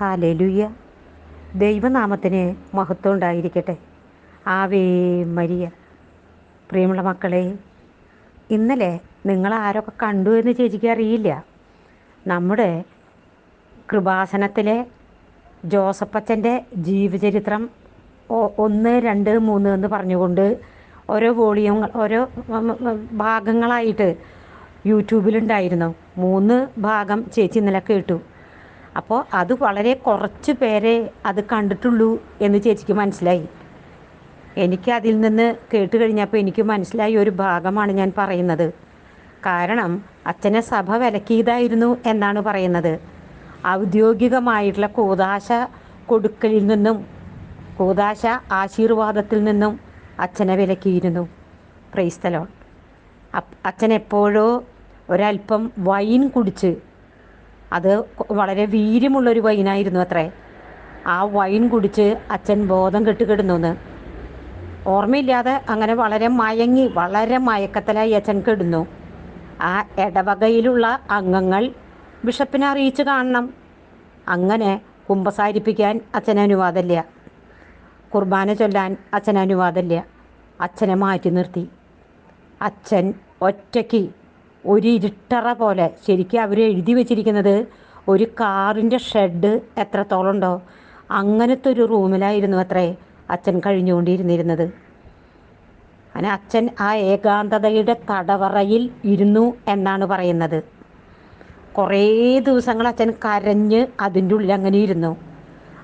ഹാലലുയ്യ ദൈവനാമത്തിന് മഹത്വം ഉണ്ടായിരിക്കട്ടെ. ആവേ മരിയ. പ്രിയമുള്ള മക്കളെ ഇന്നലെ നിങ്ങൾ ആരൊക്കെ കണ്ടു എന്ന് ചേച്ചിക്ക് അറിയില്ല. നമ്മുടെ കൃപാസനത്തിലെ ജോസഫച്ചന്റെ ജീവചരിത്രം ഒന്ന് രണ്ട് മൂന്ന് എന്ന് പറഞ്ഞുകൊണ്ട് ഓരോ വോളിയം ഓരോ ഭാഗങ്ങളായിട്ട് യൂട്യൂബിലുണ്ടായിരുന്നു. മൂന്ന് ഭാഗം ചേച്ചി ഇന്നലെ കേട്ടു. അപ്പോൾ അത് വളരെ കുറച്ച് പേരെ അത് കണ്ടിട്ടുള്ളൂ എന്ന് ചേച്ചിക്ക് മനസ്സിലായി. എനിക്ക് അതിൽ നിന്ന് കേട്ട് കഴിഞ്ഞപ്പോൾ എനിക്ക് മനസ്സിലായ ഒരു ഭാഗമാണ് ഞാൻ പറയുന്നത്. കാരണം അച്ഛനെ സഭ വിലക്കിയതായിരുന്നു എന്നാണ് പറയുന്നത്. ഔദ്യോഗികമായിട്ടുള്ള കൂതാശ കൊടുക്കലിൽ നിന്നും കൂതാശ ആശീർവാദത്തിൽ നിന്നും അച്ഛനെ വിലക്കിയിരുന്നു. പ്രൈസ്തലോൺ അച്ഛൻ എപ്പോഴോ ഒരല്പം വൈൻ കുടിച്ച് അത് വളരെ വീര്യമുള്ളൊരു വൈനായിരുന്നു അത്രേ. ആ വൈൻ കുടിച്ച് അച്ഛൻ ബോധം കെട്ടുകിടുന്നു എന്ന് ഓർമ്മയില്ലാതെ അങ്ങനെ വളരെ മയങ്ങി വളരെ മയക്കത്തിലായി അച്ഛൻ കിടന്നു. ആ ഇടവകയിലുള്ള അംഗങ്ങൾ ബിഷപ്പിനെ അറിയിച്ച് കാണണം. അങ്ങനെ കുമ്പസാരിപ്പിക്കാൻ അച്ഛന് അനുവാദമില്ല. കുർബാന ചൊല്ലാൻ അച്ഛന് അനുവാദമില്ല. അച്ഛനെ മാറ്റി നിർത്തി. അച്ഛൻ ഒറ്റയ്ക്ക് ഒരു ഇരുട്ടറ പോലെ. ശരിക്കും അവർ എഴുതി വെച്ചിരിക്കുന്നത് ഒരു കാറിന്റെ ഷെഡ് എത്രത്തോളം ഉണ്ടോ അങ്ങനത്തെ ഒരു റൂമിലായിരുന്നു അത്രേ അച്ഛൻ കഴിഞ്ഞുകൊണ്ടിരുന്നിരുന്നത്. അങ്ങനെ അച്ഛൻ ആ ഏകാന്തതയുടെ തടവറയിൽ ഇരുന്നു എന്നാണ് പറയുന്നത്. കുറേ ദിവസങ്ങൾ അച്ഛൻ കരഞ്ഞ് അതിന്റെ ഉള്ളിൽ അങ്ങനെ ഇരുന്നു.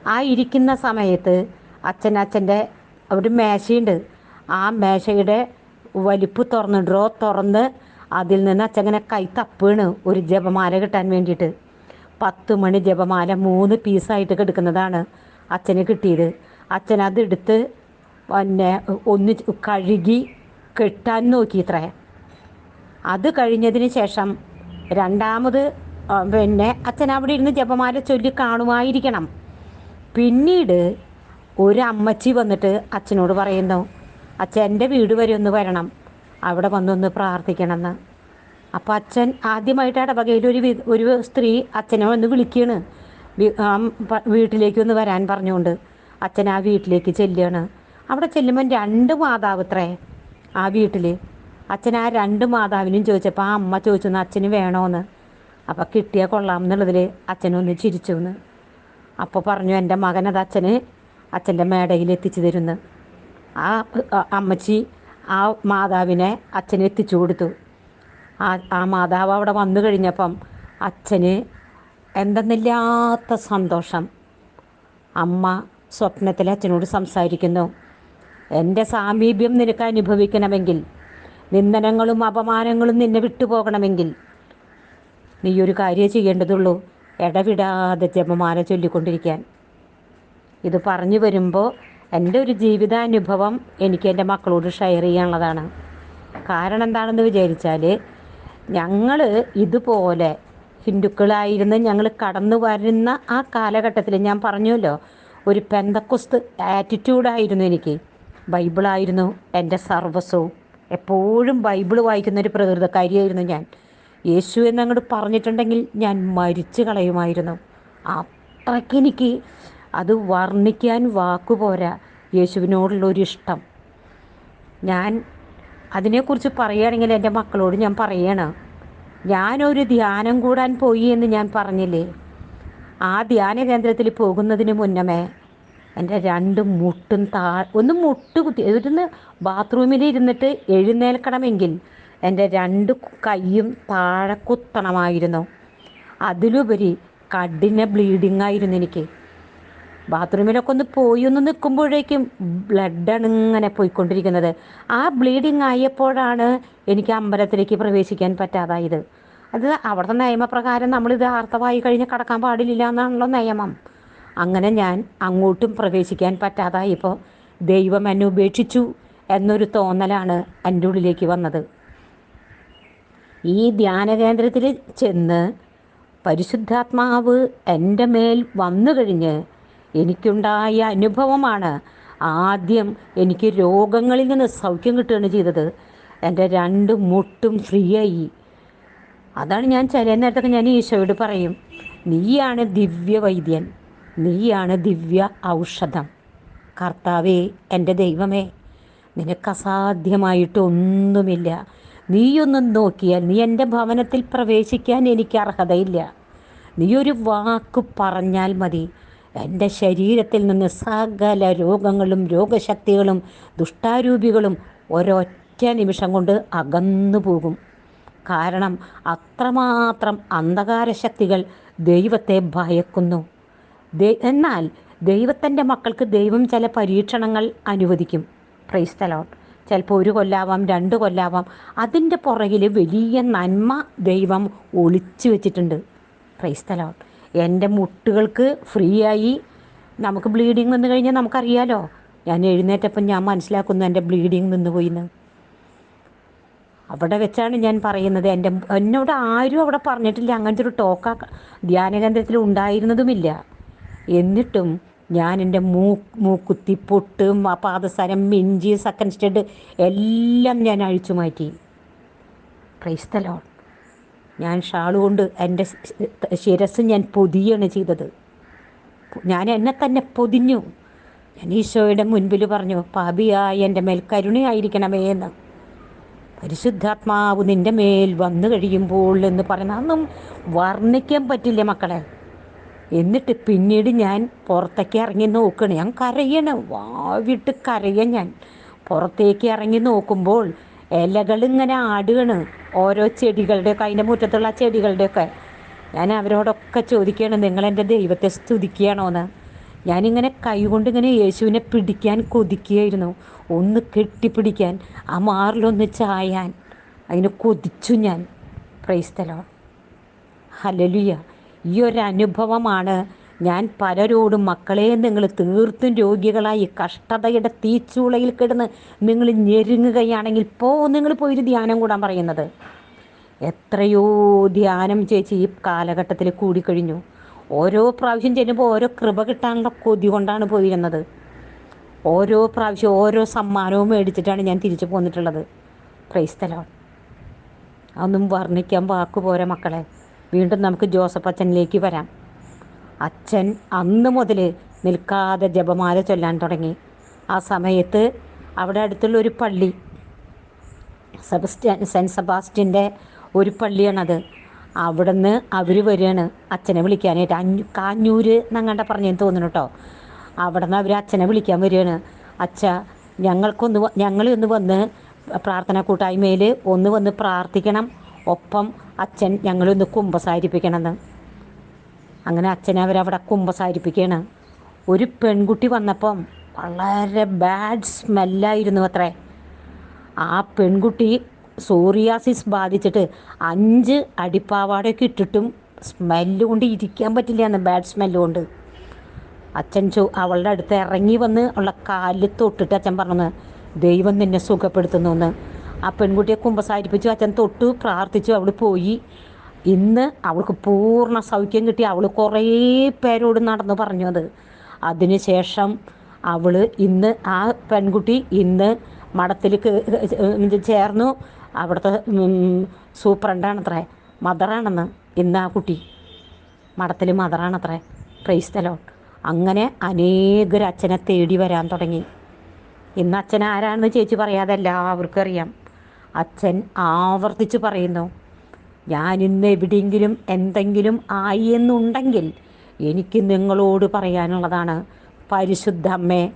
ആ ഇരിക്കുന്ന സമയത്ത് അച്ഛൻ അച്ഛന്റെ ഒരു മേശയുണ്ട്. ആ മേശയുടെ വലിപ്പ് തുറന്ന് ഡ്രോ തുറന്ന് അതിൽ നിന്ന് അച്ചങ്ങനെ കൈ തപ്പാണ് ഒരു ജപമാല കിട്ടാൻ വേണ്ടിയിട്ട്. പത്ത് മണി ജപമാല മൂന്ന് പീസായിട്ട് കിടക്കുന്നതാണ് അച്ഛന് കിട്ടിയത്. അച്ഛൻ അതെടുത്ത് പിന്നെ ഒന്ന് കഴുകി കെട്ടാൻ നോക്കി ഇത്രേ. അത് കഴിഞ്ഞതിന് ശേഷം രണ്ടാമത് പിന്നെ അച്ഛൻ അവിടെ ഇരുന്ന് ജപമാല ചൊല്ലി കാണുമായിരിക്കണം. പിന്നീട് ഒരു അമ്മച്ചി വന്നിട്ട് അച്ഛനോട് പറയുന്നു അച്ഛൻ എന്റെ വീട് വരെ ഒന്ന് വരണം. അവിടെ വന്നൊന്ന് പ്രാർത്ഥിക്കണമെന്ന്. അപ്പോൾ അച്ഛൻ ആദ്യമായിട്ടാണ് ഇടവകയിൽ ഒരു ഒരു സ്ത്രീ അച്ഛനെ വന്ന് വിളിക്കുകയാണ് വീട്ടിലേക്ക് ഒന്ന് വരാൻ പറഞ്ഞുകൊണ്ട് അച്ഛൻ ആ വീട്ടിലേക്ക് ചെല്ലുകയാണ്. അവിടെ ചെല്ലുമ്പോൾ രണ്ട് മാതാവ് ഇത്രേ ആ വീട്ടിൽ അച്ഛൻ ആ രണ്ട് മാതാവിനും ചോദിച്ചപ്പോൾ ആ അമ്മ ചോദിച്ചു "എന്നാ അച്ഛന് വേണോന്ന്? അപ്പോൾ കിട്ടിയാൽ കൊള്ളാം എന്നുള്ളതിൽ അച്ഛനൊന്ന് ചിരിച്ചു എന്ന് അപ്പോൾ പറഞ്ഞു എന്റെ മകനത് അച്ഛന് അച്ഛന്റെ മേടയിൽ എത്തിച്ചു തരുന്നു. ആ അമ്മച്ചി ആ മാതാവിനെ അച്ഛന് എത്തിച്ചു കൊടുത്തു. ആ ആ മാതാവ് അവിടെ വന്നു കഴിഞ്ഞപ്പം അച്ഛന് എന്തെന്നില്ലാത്ത സന്തോഷം. അമ്മ സ്വപ്നത്തിൽ അച്ഛനോട് സംസാരിക്കുന്നു. എന്റെ സാമീപ്യം നിനക്ക് അനുഭവിക്കണമെങ്കിൽ നിന്ദനങ്ങളും അപമാനങ്ങളും നിന്നെ വിട്ടുപോകണമെങ്കിൽ നീ ഒരു കാര്യം ചെയ്യേണ്ടതുള്ളൂ. ഇടവിടാതെ ജപമാല ചൊല്ലിക്കൊണ്ടിരിക്കാൻ. ഇത് പറഞ്ഞു വരുമ്പോൾ എന്റെ ഒരു ജീവിതാനുഭവം എനിക്ക് എന്റെ മക്കളോട് ഷെയർ ചെയ്യാനുള്ളതാണ്. കാരണം എന്താണെന്ന് വിചാരിച്ചാൽ ഞങ്ങൾ ഇതുപോലെ ഹിന്ദുക്കളായിരുന്ന ഞങ്ങൾ കടന്നു വരുന്ന ആ കാലഘട്ടത്തിൽ ഞാൻ പറഞ്ഞല്ലോ ഒരു പെന്തക്കുസ്ത് ആറ്റിറ്റ്യൂഡായിരുന്നു എനിക്ക്. ബൈബിളായിരുന്നു എന്റെ സർവസ്വവും എപ്പോഴും ബൈബിൾ വായിക്കുന്ന ഒരു പ്രകൃതക്കാരിയായിരുന്നു ഞാൻ. യേശു എന്നങ്ങോട്ട് പറഞ്ഞിട്ടുണ്ടെങ്കിൽ ഞാൻ മരിച്ചു കളയുമായിരുന്നു. അത്രയ്ക്ക് എനിക്ക് അത് വർണിക്കാൻ വാക്കുപോരാ യേശുവിനോടുള്ള ഒരു ഇഷ്ടം ഞാൻ അതിനെക്കുറിച്ച് പറയുകയാണെങ്കിൽ എന്റെ മക്കളോട് ഞാൻ പറയണം ഞാനൊരു ധ്യാനം കൂടാൻ പോയി എന്ന് ഞാൻ പറഞ്ഞില്ലേ? ആ ധ്യാന കേന്ദ്രത്തിൽ പോകുന്നതിന് മുന്നമേ എന്റെ രണ്ട് മുട്ടും താ ഒന്ന് മുട്ട് കുത്തി ഇരുന്ന് ബാത്റൂമിൽ ഇരുന്നിട്ട് എഴുന്നേൽക്കണമെങ്കിൽ എന്റെ രണ്ട് കൈയും താഴെ കുത്തണമായിരുന്നു. അതിലുപരി കഠിന ബ്ലീഡിംഗ് ആയിരുന്നു എനിക്ക്. ബാത്റൂമിലൊക്കെ ഒന്ന് പോയി ഒന്ന് നിൽക്കുമ്പോഴേക്കും ബ്ലഡാണ് ഇങ്ങനെ പോയിക്കൊണ്ടിരിക്കുന്നത്. ആ ബ്ലീഡിങ് ആയപ്പോഴാണ് എനിക്ക് അമ്പലത്തിലേക്ക് പ്രവേശിക്കാൻ പറ്റാതായത്. അത് അവിടുത്തെ നിയമപ്രകാരം നമ്മളിത് ആർത്തവായി കഴിഞ്ഞ് കടക്കാൻ പാടില്ല എന്നാണല്ലോ നിയമം. അങ്ങനെ ഞാൻ അങ്ങോട്ടും പ്രവേശിക്കാൻ പറ്റാതായപ്പോൾ ദൈവം എന്നെ ഉപേക്ഷിച്ചു എന്നൊരു തോന്നലാണ് എന്റെ ഉള്ളിലേക്ക് വന്നത്. ഈ ധ്യാന കേന്ദ്രത്തിൽ ചെന്ന് പരിശുദ്ധാത്മാവ് എന്റെ മേൽ വന്നു കഴിഞ്ഞ് എനിക്കുണ്ടായ അനുഭവമാണ് ആദ്യം എനിക്ക് രോഗങ്ങളിൽ നിന്ന് സൗഖ്യം കിട്ടുകയാണ് ചെയ്തത്. എന്റെ രണ്ട് മുട്ടും ഫ്രീ ആയി അതാണ് ഞാൻ ചില നേരത്തൊക്കെ ഞാൻ ഈശോയോട് പറയും നീയാണ് ദിവ്യ വൈദ്യൻ നീയാണ് ദിവ്യ ഔഷധം. കർത്താവേ എന്റെ ദൈവമേ നിനക്ക് അസാധ്യമായിട്ടൊന്നുമില്ല. നീയൊന്നും നോക്കിയാൽ നീ എന്റെ ഭവനത്തിൽ പ്രവേശിക്കാൻ എനിക്ക് അർഹതയില്ല. നീ ഒരു വാക്ക് പറഞ്ഞാൽ മതി. എന്റെ ശരീരത്തിൽ നിന്ന് സകല രോഗങ്ങളും രോഗശക്തികളും ദുഷ്ടാരൂപികളും ഒരൊറ്റ നിമിഷം കൊണ്ട് അകന്നു പോകും. കാരണം അത്രമാത്രം അന്ധകാര ശക്തികൾ ദൈവത്തെ ഭയക്കുന്നു. എന്നാൽ ദൈവത്തിന്റെ മക്കൾക്ക് ദൈവം ചില പരീക്ഷണങ്ങൾ അനുവദിക്കും. പ്രൈസ്തലോട്ട് ചിലപ്പോൾ ഒരു കൊല്ലാവാം രണ്ട് കൊല്ലാവാം. അതിന്റെ പുറകിൽ വലിയ നന്മ ദൈവം ഒളിച്ചു വെച്ചിട്ടുണ്ട്. പ്രൈസ്തലോട്ട് എന്റെ മുട്ടുകൾക്ക് ഫ്രീ ആയി നമുക്ക് ബ്ലീഡിങ് നിന്ന് കഴിഞ്ഞാൽ നമുക്കറിയാലോ. ഞാൻ എഴുന്നേറ്റപ്പം ഞാൻ മനസ്സിലാക്കുന്നു എന്റെ ബ്ലീഡിങ് നിന്ന് അവിടെ വെച്ചാണ് ഞാൻ പറയുന്നത്. എന്റെ എന്നോട് ആരും അവിടെ പറഞ്ഞിട്ടില്ല. അങ്ങനത്തെ ഒരു ടോക്ക ധ്യാനകേന്ദ്രത്തിൽ ഉണ്ടായിരുന്നതുമില്ല. എന്നിട്ടും ഞാൻ എന്റെ മൂ മൂക്കുത്തി പൊട്ട് പാദസരം മിഞ്ചി സെക്കൻഡ് സ്റ്റഡ് എല്ലാം ഞാൻ അഴിച്ചു മാറ്റി. ക്രൈസ്തലോൺ ഞാൻ ഷാൾ കൊണ്ട് എന്റെ ശിരസ് ഞാൻ പൊതിയാണ് ചെയ്തത്. ഞാൻ എന്നെ തന്നെ പൊതിഞ്ഞു. ഞാൻ ഈശോയുടെ മുൻപിൽ പറഞ്ഞു പാപിയായി എന്റെ മേൽ കരുണയായിരിക്കണമേ എന്ന്. പരിശുദ്ധാത്മാവ് നിന്റെ മേൽ വന്നു കഴിയുമ്പോൾ എന്ന് പറയുന്ന വർണിക്കാൻ പറ്റില്ല മക്കളെ. എന്നിട്ട് പിന്നീട് ഞാൻ പുറത്തേക്ക് ഇറങ്ങി നോക്കണേ. ഞാൻ കരയണ്. വാവിട്ട് കരയാൻ ഞാൻ. പുറത്തേക്ക് ഇറങ്ങി നോക്കുമ്പോൾ ഇലകൾ ഇങ്ങനെ ആടുകയാണ്. ഓരോ ചെടികളുടെയൊക്കെ അതിന്റെ മുറ്റത്തുള്ള ചെടികളുടെയൊക്കെ ഞാൻ അവരോടൊക്കെ ചോദിക്കുകയാണ് നിങ്ങൾ എന്റെ ദൈവത്തെ സ്തുതിക്കുകയാണോന്ന് ഞാനിങ്ങനെ കൈകൊണ്ട് ഇങ്ങനെ യേശുവിനെ പിടിക്കാൻ കൊതിക്കുകയായിരുന്നു. ഒന്ന് കെട്ടിപ്പിടിക്കാൻ ആ മാറിലൊന്ന് ചായാൻ. അതിനെ കൊതിച്ചു ഞാൻ. പ്രൈസ്തലോ ഹലലുയ ഈ ഒരു അനുഭവമാണ് ഞാൻ പലരോടും മക്കളെ നിങ്ങൾ തീർത്തും രോഗികളായി കഷ്ടതയുടെ തീച്ചൂളയിൽ കിടന്ന് നിങ്ങൾ ഞെരുങ്ങുകയാണെങ്കിൽ പോ നിങ്ങൾ പോയി ധ്യാനം കൂടാൻ പറയുന്നത്. എത്രയോ ധ്യാനം ചേച്ചി ഈ കാലഘട്ടത്തിൽ കൂടിക്കഴിഞ്ഞു. ഓരോ പ്രാവശ്യം ചെല്ലുമ്പോൾ ഓരോ കൃപ കിട്ടാനുള്ള കൊതി കൊണ്ടാണ് പോയിരുന്നത്. ഓരോ പ്രാവശ്യം ഓരോ സമ്മാനവും മേടിച്ചിട്ടാണ് ഞാൻ തിരിച്ചു പോന്നിട്ടുള്ളത്. ക്രൈസ്തലോ അതൊന്നും വർണിക്കാൻ വാക്ക് പോരാ മക്കളെ. വീണ്ടും നമുക്ക് ജോസഫ് അച്ഛനിലേക്ക് വരാം. അച്ഛൻ അന്ന് മുതൽ നിൽക്കാതെ ജപമാല ചൊല്ലാൻ തുടങ്ങി. ആ സമയത്ത് അവിടെ അടുത്തുള്ള ഒരു പള്ളി സെബസ്റ്റ്യൻ സെന്റ് സെബാസ്റ്റ്യന്റെ ഒരു പള്ളിയാണത്. അവിടുന്ന് അവർ വരികയാണ് അച്ഛനെ വിളിക്കാനായിട്ട്. അഞ്ഞു കാഞ്ഞൂര് എന്നങ്ങാണ്ട പറഞ്ഞെന്ന് തോന്നുന്നു കേട്ടോ അവിടെ നിന്ന് അവർ അച്ഛനെ വിളിക്കാൻ വരികയാണ്. അച്ഛ ഞങ്ങൾക്കൊന്ന് ഞങ്ങളൊന്ന് വന്ന് പ്രാർത്ഥന കൂട്ടായ്മയിൽ ഒന്ന് വന്ന് പ്രാർത്ഥിക്കണം. ഒപ്പം അച്ഛൻ ഞങ്ങളൊന്ന് കുമ്പസാരിപ്പിക്കണമെന്ന്. അങ്ങനെ അച്ഛനെ അവരവിടെ കുമ്പസാരിപ്പിക്കുകയാണ്. ഒരു പെൺകുട്ടി വന്നപ്പം വളരെ ബാഡ് സ്മെല്ലായിരുന്നു അത്രേ. ആ പെൺകുട്ടി സോറിയാസിസ് ബാധിച്ചിട്ട് അഞ്ച് അടിപ്പാവാടയൊക്കെ ഇട്ടിട്ടും സ്മെല്ല് കൊണ്ട് ഇരിക്കാൻ പറ്റില്ല എന്ന് ബാഡ് സ്മെല്ല് കൊണ്ട്. അച്ഛൻ ചോ അവളുടെ അടുത്ത് ഇറങ്ങി വന്ന് ഉള്ള കാലിൽ തൊട്ടിട്ട് അച്ഛൻ പറഞ്ഞു ദൈവം നിന്നെ സുഖപ്പെടുത്തുന്നു എന്ന്. ആ പെൺകുട്ടിയെ കുമ്പസാരിപ്പിച്ചു അച്ഛൻ തൊട്ടു പ്രാർത്ഥിച്ചു അവൾ പോയി. ഇന്ന് അവൾക്ക് പൂർണ സൗഖ്യം കിട്ടി. അവൾ കുറേ പേരോട് നടന്ന് പറഞ്ഞു അത്. അതിനുശേഷം അവൾ ഇന്ന് ആ പെൺകുട്ടി ഇന്ന് മഠത്തിൽ ചേർന്നു. അവിടുത്തെ സൂപ്രണ്ടാണത്രേ മദറാണെന്ന് ഇന്ന് ആ കുട്ടി. മഠത്തിൽ മദറാണത്രേ പ്രൈസ്തലോ അങ്ങനെ അനേകർ അച്ഛനെ തേടി വരാൻ തുടങ്ങി. ഇന്ന് അച്ഛൻ ആരാണെന്ന് ചേച്ചി പറയാതെ എല്ലാവർക്കും അറിയാം. അച്ഛൻ ആവർത്തിച്ച് പറയുന്നു. ഞാൻ ഇന്ന് എവിടെയെങ്കിലും എന്തെങ്കിലും ആയി എന്നുണ്ടെങ്കിൽ എനിക്ക് നിങ്ങളോട് പറയാനുള്ളതാണ് പരിശുദ്ധ അമ്മേ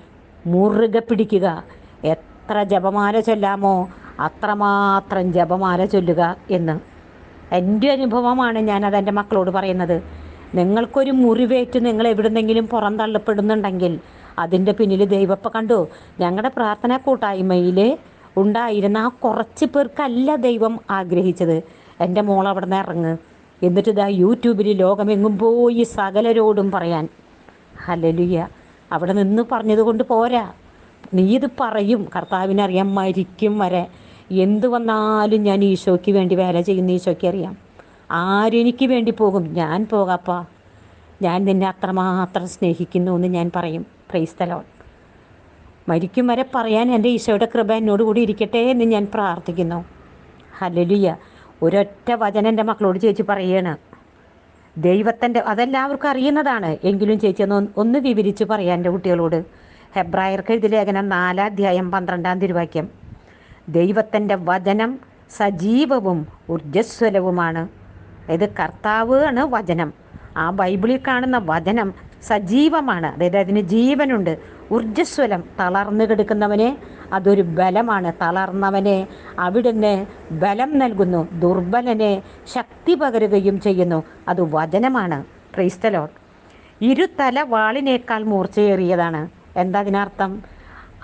മുറുകെ പിടിക്കുക. എത്ര ജപമാല ചൊല്ലാമോ അത്രമാത്രം ജപമാല ചൊല്ലുക എന്ന്. എന്റെ അനുഭവമാണ് ഞാനത് എന്റെ മക്കളോട് പറയുന്നത്. നിങ്ങൾക്കൊരു മുറിവേറ്റ് നിങ്ങൾ എവിടുന്നെങ്കിലും പുറന്തള്ളപ്പെടുന്നുണ്ടെങ്കിൽ അതിന്റെ പിന്നിൽ ദൈവപ്പ കണ്ടു ഞങ്ങളുടെ പ്രാർത്ഥനാ കൂട്ടായ്മയിൽ ഉണ്ടായിരുന്ന ആ കുറച്ച് പേർക്കല്ല ദൈവം ആഗ്രഹിച്ചത്. എന്റെ മോൾ അവിടെ നിന്ന് ഇറങ്ങ്. എന്നിട്ട് ഇതാ യൂട്യൂബിൽ ലോകമെങ്ങും പോയി സകലരോടും പറയാൻ. ഹലലുയ്യ അവിടെ നിന്ന് പറഞ്ഞത് കൊണ്ട് പോരാ. നീ ഇത് പറയും. കർത്താവിനറിയാം മരിക്കും വരെ. എന്ത് വന്നാലും ഞാൻ ഈശോയ്ക്ക് വേണ്ടി വേല ചെയ്യുന്ന ഈശോയ്ക്ക് അറിയാം. ആരെനിക്ക് വേണ്ടി പോകും? ഞാൻ പോകാപ്പാ ഞാൻ നിന്നെ അത്രമാത്രം സ്നേഹിക്കുന്നു എന്ന് ഞാൻ പറയും. പ്രൈസ്തലോൺ മരിക്കും വരെ പറയാൻ എന്റെ ഈശോയുടെ കൃപ എന്നോട് കൂടി ഇരിക്കട്ടെ എന്ന് ഞാൻ പ്രാർത്ഥിക്കുന്നു. ഹലലുയ്യ ഒരൊറ്റ വചനം എന്റെ മക്കളോട് ചേച്ചി പറയാണ്. ദൈവത്തിന്റെ അതെല്ലാവർക്കും അറിയുന്നതാണ്. എങ്കിലും ചേച്ചി ഒന്ന് ഒന്ന് വിവരിച്ച് പറയാം എന്റെ കുട്ടികളോട്. ഹെബ്രായർക്ക് എഴുതി ലേഖനം നാലാധ്യായം പന്ത്രണ്ടാം തിരുവാക്യം. ദൈവത്തിന്റെ വചനം സജീവവും ഊർജസ്വലവുമാണ്. അതായത് കർത്താവ് ആണ് വചനം. ആ ബൈബിളിൽ കാണുന്ന വചനം സജീവമാണ്. അതായത് അതിന് ജീവനുണ്ട്. ഊർജസ്വലം തളർന്നു കിടക്കുന്നവനെ അതൊരു ബലമാണ്. തളർന്നവനെ അവിടുന്ന് ബലം നൽകുന്നു. ദുർബലനെ ശക്തി പകരുകയും ചെയ്യുന്നു. അത് വചനമാണ്. ക്രൈസ്തലോ ഇരുതല വാളിനേക്കാൾ മൂർച്ചയേറിയതാണ്. എന്താ അതിനർത്ഥം?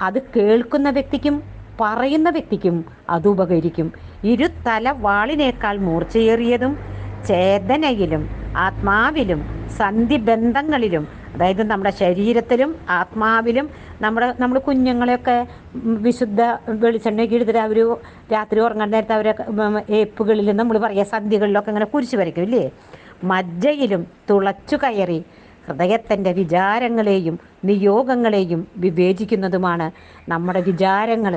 അത് കേൾക്കുന്ന വ്യക്തിക്കും പറയുന്ന വ്യക്തിക്കും അത് ഉപകരിക്കും. ഇരുതല വാളിനേക്കാൾ മൂർച്ചയേറിയതും ചേതനയിലും ആത്മാവിലും സന്ധിബന്ധങ്ങളിലും അതായത് നമ്മുടെ ശരീരത്തിലും ആത്മാവിലും നമ്മുടെ നമ്മൾ കുഞ്ഞുങ്ങളെയൊക്കെ വിശുദ്ധ വെളിച്ചെണ്ണയൊക്കെ എടുത്തിട്ട് അവർ രാത്രി ഉറങ്ങാൻ നേരത്തെ അവരെ ഏപ്പുകളിൽ നമ്മൾ പറയുക സദ്യകളിലൊക്കെ ഇങ്ങനെ കുരിശ് വരയ്ക്കും ഇല്ലേ? മജ്ജയിലും തുളച്ചു കയറി ഹൃദയത്തിന്റെ വിചാരങ്ങളെയും നിയോഗങ്ങളെയും വിവേചിക്കുന്നതുമാണ് നമ്മുടെ വിചാരങ്ങൾ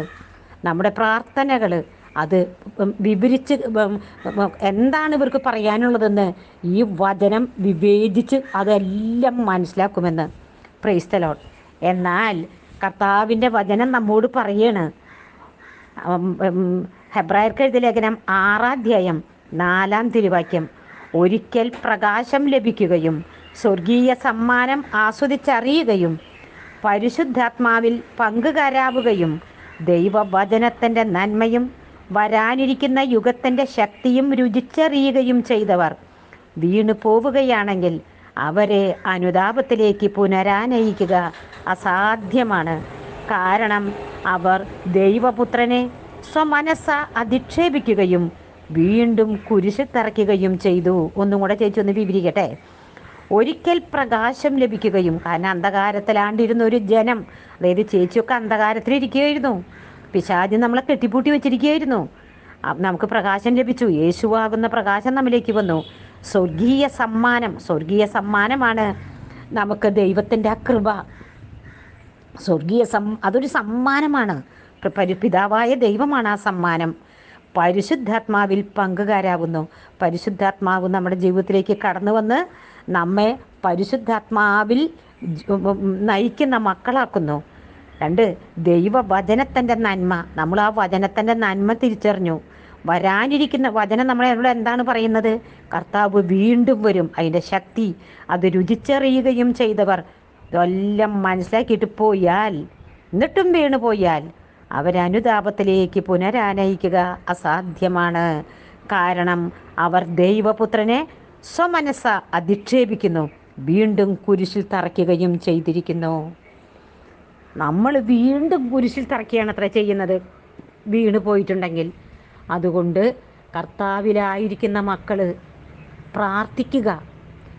നമ്മുടെ പ്രാർത്ഥനകൾ അത് വിവരിച്ച് എന്താണ് ഇവർക്ക് പറയാനുള്ളതെന്ന് ഈ വചനം വിവേചിച്ച് അതെല്ലാം മനസ്സിലാക്കുമെന്ന്. പ്രൈസ്തലോൺ എന്നാൽ കർത്താവിന്റെ വചനം നമ്മോട് പറയാണ്. ഹെബ്രായർക്ക് എഴുതിയ ലേഖനം ആറാധ്യായം നാലാം തിരുവാക്യം. ഒരിക്കൽ പ്രകാശം ലഭിക്കുകയും സ്വർഗീയ സമ്മാനം ആസ്വദിച്ചറിയുകയും പരിശുദ്ധാത്മാവിൽ പങ്കുകാരാവുകയും ദൈവവചനത്തിന്റെ നന്മയും വരാനിരിക്കുന്ന യുഗത്തിന്റെ ശക്തിയും രുചിച്ചറിയുകയും ചെയ്തവർ വീണു പോവുകയാണെങ്കിൽ അവരെ അനുതാപത്തിലേക്ക് പുനരാനയിക്കുക അസാധ്യമാണ്. കാരണം അവർ ദൈവപുത്രനെ സ്വമനസ അധിക്ഷേപിക്കുകയും വീണ്ടും കുരിശിത്തിറക്കുകയും ചെയ്തു. ഒന്നും കൂടെ ചേച്ചി ഒന്ന് വിവരിക്കട്ടെ? ഒരിക്കൽ പ്രകാശം ലഭിക്കുകയും കാരണം അന്ധകാരത്തിലാണ്ടിരുന്ന ഒരു ജനം അതായത് ചേച്ചിയൊക്കെ അന്ധകാരത്തിലിരിക്കുകയായിരുന്നു. പിശാജ് നമ്മളെ കെട്ടിപ്പൂട്ടി വെച്ചിരിക്കുകയായിരുന്നു. നമുക്ക് പ്രകാശം ലഭിച്ചു. യേശുവാകുന്ന പ്രകാശം നമ്മിലേക്ക് വന്നു. സ്വർഗീയ സമ്മാനം സ്വർഗീയ സമ്മാനമാണ് നമുക്ക് ദൈവത്തിന്റെ അകൃപ കൃപ. സ്വർഗീയ സം അതൊരു സമ്മാനമാണ്. പിതാവായ ദൈവമാണ് ആ സമ്മാനം. പരിശുദ്ധാത്മാവിൽ പങ്കുകാരാകുന്നു പരിശുദ്ധാത്മാവ് നമ്മുടെ ജീവിതത്തിലേക്ക് കടന്നു വന്ന് നമ്മെ പരിശുദ്ധാത്മാവിൽ നയിക്കുന്ന മക്കളാക്കുന്നു. രണ്ട് ദൈവവചനത്തിന്റെ നന്മ. നമ്മൾ ആ വചനത്തിന്റെ നന്മ തിരിച്ചറിഞ്ഞു. വരാനിരിക്കുന്ന വചനം നമ്മളെ എന്താണ് പറയുന്നത്? കർത്താവ് വീണ്ടും വരും. അതിന്റെ ശക്തി അത് രുചിച്ചറിയുകയും ചെയ്തവർ ഇതെല്ലാം മനസ്സിലാക്കിയിട്ട് പോയാൽ എന്നിട്ടും വീണു പോയാൽ അവരനുതാപത്തിലേക്ക് പുനരാനയിക്കുക അസാധ്യമാണ്. കാരണം അവർ ദൈവപുത്രനെ സ്വമനസ അധിക്ഷേപിക്കുന്നു. വീണ്ടും കുരിശിൽ തറയ്ക്കുകയും ചെയ്തിരിക്കുന്നു. നമ്മൾ വീണ്ടും കുരിശിൽ തറക്കുകയാണ് അത്ര ചെയ്യുന്നത്. വീണ് പോയിട്ടുണ്ടെങ്കിൽ. അതുകൊണ്ട് കർത്താവിലായിരിക്കുന്ന മക്കൾ പ്രാർത്ഥിക്കുക.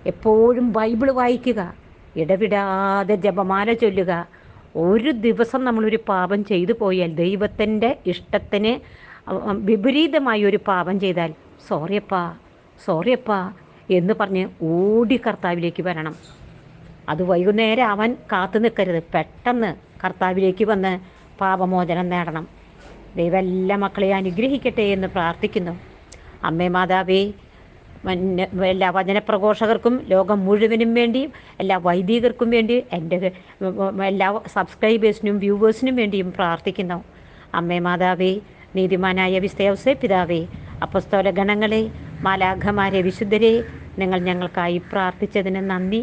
എപ്പോഴും ബൈബിൾ വായിക്കുക. ഇടവിടാതെ ജപമാല ചൊല്ലുക. ഒരു ദിവസം നമ്മളൊരു പാപം ചെയ്തു പോയാൽ ദൈവത്തിന്റെ ഇഷ്ടത്തിന് വിപരീതമായി ഒരു പാപം ചെയ്താൽ സോറിയപ്പാ സോറിയപ്പാ എന്ന് പറഞ്ഞ് ഓടി കർത്താവിലേക്ക് വരണം. അത് വൈകുന്നേരം അവൻ കാത്തു നിൽക്കരുത്. പെട്ടെന്ന് കർത്താവിലേക്ക് വന്ന് പാപമോചനം നേടണം. ദൈവം എല്ലാ മക്കളെയും അനുഗ്രഹിക്കട്ടെ എന്ന് പ്രാർത്ഥിക്കുന്നു. അമ്മേ മാതാവേ എല്ലാ വചനപ്രഘോഷകർക്കും ലോകം മുഴുവനും വേണ്ടിയും എല്ലാ വൈദികർക്കും വേണ്ടി എന്റെ എല്ലാ സബ്സ്ക്രൈബേഴ്സിനും വ്യൂവേഴ്സിനും വേണ്ടിയും പ്രാർത്ഥിക്കുന്നു. അമ്മേ മാതാവേ നീതിമാനായ വിസ്തയവസേ പിതാവേ അപ്പസ്തോല ഗണങ്ങളെ മാലാഘമാരെ വിശുദ്ധരെ നിങ്ങൾ ഞങ്ങൾക്കായി പ്രാർത്ഥിച്ചതിന് നന്ദി.